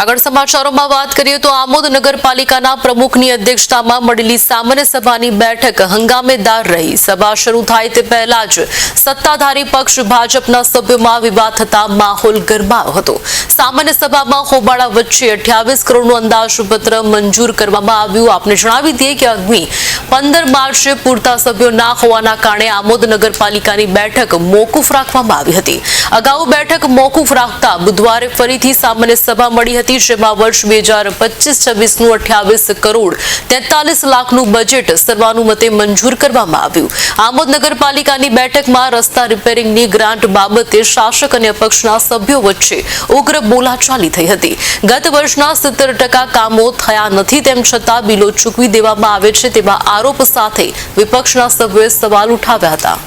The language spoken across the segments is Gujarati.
આગળ સમાચારોમાં વાત કરીએ તો આમોદ નગરપાલિકાના પ્રમુખની અધ્યક્ષતામાં મળેલી સામાન્ય સભાની બેઠક હંગામેદાર રહી. સભા શરૂ થાય તે પહેલા જ સત્તાધારી પક્ષ ભાજપના સભ્યોમાં વિવાદ થતા માહોલ ગરમાયો હતો. સામાન્ય સભામાં હોબાળા વચ્ચે અઠ્યાવીસ કરોડનું અંદાજપત્ર મંજૂર કરવામાં આવ્યું. આપને જણાવી દઈએ કે અગ્નિ પંદર માર્ચે પૂરતા સભ્યો ના હોવાના કારણે આમોદ નગરપાલિકાની બેઠક મોકૂફ રાખવામાં આવી હતી. અગાઉ બેઠક મોકૂફ રાખતા બુધવારે ફરીથી સામાન્ય સભા મળી હતી, જેમાં વર્ષ બે હજાર પચીસ છવ્વીસનું અઠ્યાવીસ કરોડ તેતાલીસ લાખનું બજેટ સર્વાનુમતે મંજૂર કરવામાં આવ્યું. આમોદ નગરપાલિકાની બેઠકમાં રસ્તા રિપેરિંગની ગ્રાન્ટ બાબતે શાસક અને અપક્ષના સભ્યો વચ્ચે ઉગ્ર બોલાચાલી થઈ હતી. ગત વર્ષના સિત્તેર કામો થયા નથી, તેમ છતાં બિલો ચૂકવી દેવામાં આવે છે તેવા આરોપ સાથે વિપક્ષના સભ્યોએ સવાલ ઉઠાવ્યા હતા.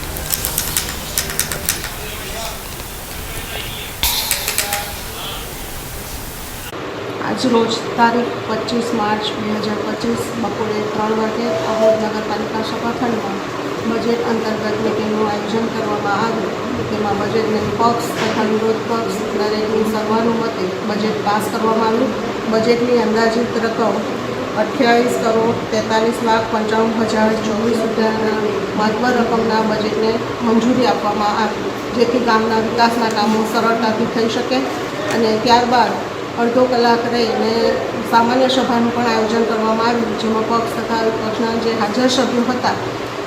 આજરોજ તારીખ પચીસ માર્ચ બે હજાર પચીસ બપોરે ત્રણ વાગે આહોદ નગરપાલિકા સભાખંડમાં બજેટ અંતર્ગત મિટિંગનું આયોજન કરવામાં આવ્યું. તેમાં બજેટને પક્ષ તથા વિરોધ પક્ષ દરેકની સર્વાનુમતે બજેટ પાસ કરવામાં આવ્યું. બજેટની અંદાજિત રકમ અઠ્યાવીસ કરોડ તેતાલીસ લાખ પંચાવન હજાર ચોવીસ રૂપિયાના મહત્વ રકમના બજેટને મંજૂરી આપવામાં આવી, જેથી ગામના વિકાસના કામો સરળતાથી થઈ શકે અને ત્યારબાદ અડધો કલાક રહીને સામાન્ય સભાનું પણ આયોજન કરવામાં આવ્યું, જેમાં પક્ષ તથા વિપક્ષના જે હાજર સભ્યો હતા,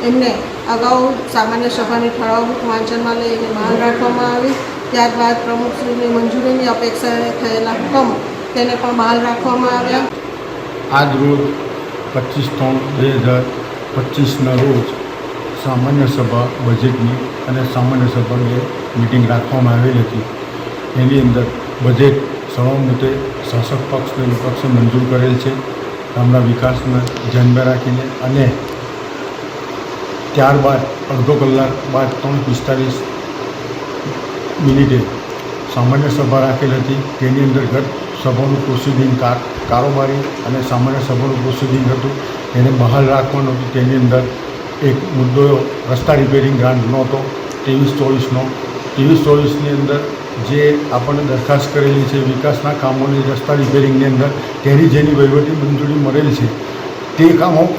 એમને અગાઉ સામાન્ય સભાની ઠરાવભૂત વાંચનમાં લઈને બહાર રાખવામાં આવી, ત્યારબાદ પ્રમુખશ્રીની મંજૂરીની અપેક્ષાએ થયેલા હુકમ તેને પણ બહાર રાખવામાં આવ્યા. આજ રોજ પચીસ ત્રણ બે હજાર પચીસના રોજ સામાન્ય સભા બજેટની અને સામાન્ય સભાની મિટિંગ રાખવામાં આવેલી હતી. એની અંદર બજેટ સર્વમતે શાસક પક્ષને વિપક્ષે મંજૂર કરેલ છે. ગામના વિકાસને ધ્યાનમાં રાખીને અને ત્યારબાદ અડધો કલાક બાદ ત્રણ પિસ્તાલીસ મિનિટે સામાન્ય સભા રાખેલ હતી. તેની અંદર ગત સભાનું કૃષિ દિન કારોબારી અને સામાન્ય સભાનું પ્રોસિડિંગ હતું. એને બહાલ રાખવાનું હતું. તેની અંદર એક મુદ્દો રસ્તા રિપેરિંગ ગ્રાન્ટ હતો ત્રેવીસ ચોવીસનો. ત્રેવીસ ચોવીસની અંદર જે આપણને દરખાસ્ત કરેલી છે, વિકાસના કામોની, રસ્તા રિપેરિંગની અંદર, તેની જેની વહીવટી મંજૂરી મળેલ છે, તે કામો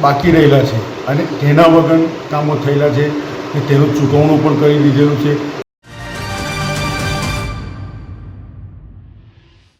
બાકી રહેલા છે. અને તેના વગર કામો થયેલા છે. કે તેનું ચૂકવણું પણ કરી દીધેલું છે.